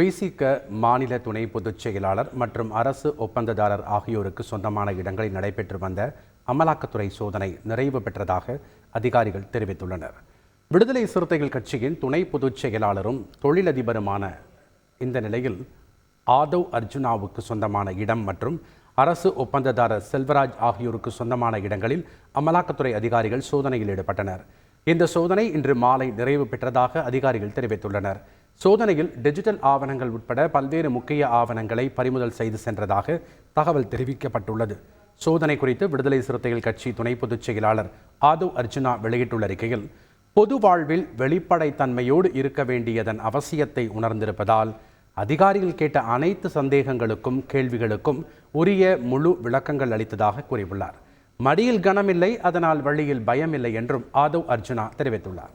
விசிக மாநில துணை பொதுச் செயலாளர் மற்றும் அரசு ஒப்பந்ததாரர் ஆகியோருக்கு சொந்தமான இடங்களில் நடைபெற்று வந்த அமலாக்கத்துறை சோதனை நிறைவு பெற்றதாக அதிகாரிகள் தெரிவித்துள்ளனர். விடுதலை சிறுத்தைகள் கட்சியின் துணை பொதுச் செயலாளரும் தொழிலதிபருமான இந்த நிலையில் ஆதவ் அர்ஜுனாவுக்கு சொந்தமான இடம் மற்றும் அரசு ஒப்பந்ததாரர் செல்வராஜ் ஆகியோருக்கு சொந்தமான இடங்களில் அமலாக்கத்துறை அதிகாரிகள் சோதனையில் ஈடுபட்டனர். இந்த சோதனை இன்று மாலை நிறைவு பெற்றதாக அதிகாரிகள் தெரிவித்துள்ளனர். சோதனையில் டிஜிட்டல் ஆவணங்கள் உட்பட பல்வேறு முக்கிய ஆவணங்களை பறிமுதல் செய்து சென்றதாக தகவல் தெரிவிக்கப்பட்டுள்ளது. சோதனை குறித்து விடுதலை சிறுத்தைகள் கட்சி துணை பொதுச் செயலாளர் ஆதவ் அர்ஜுனா வெளியிட்டுள்ள அறிக்கையில் பொது வாழ்வில் வெளிப்படைத்தன்மையோடு இருக்க வேண்டியதன் அவசியத்தை உணர்ந்திருப்பதால் அதிகாரிகள் கேட்ட அனைத்து சந்தேகங்களுக்கும் கேள்விகளுக்கும் உரிய முழு விளக்கங்கள் அளித்ததாக கூறியுள்ளார். மடியில் கனமில்லை அதனால் வழியில் பயமில்லை என்றும் ஆதவ் அர்ஜுனா தெரிவித்துள்ளார்.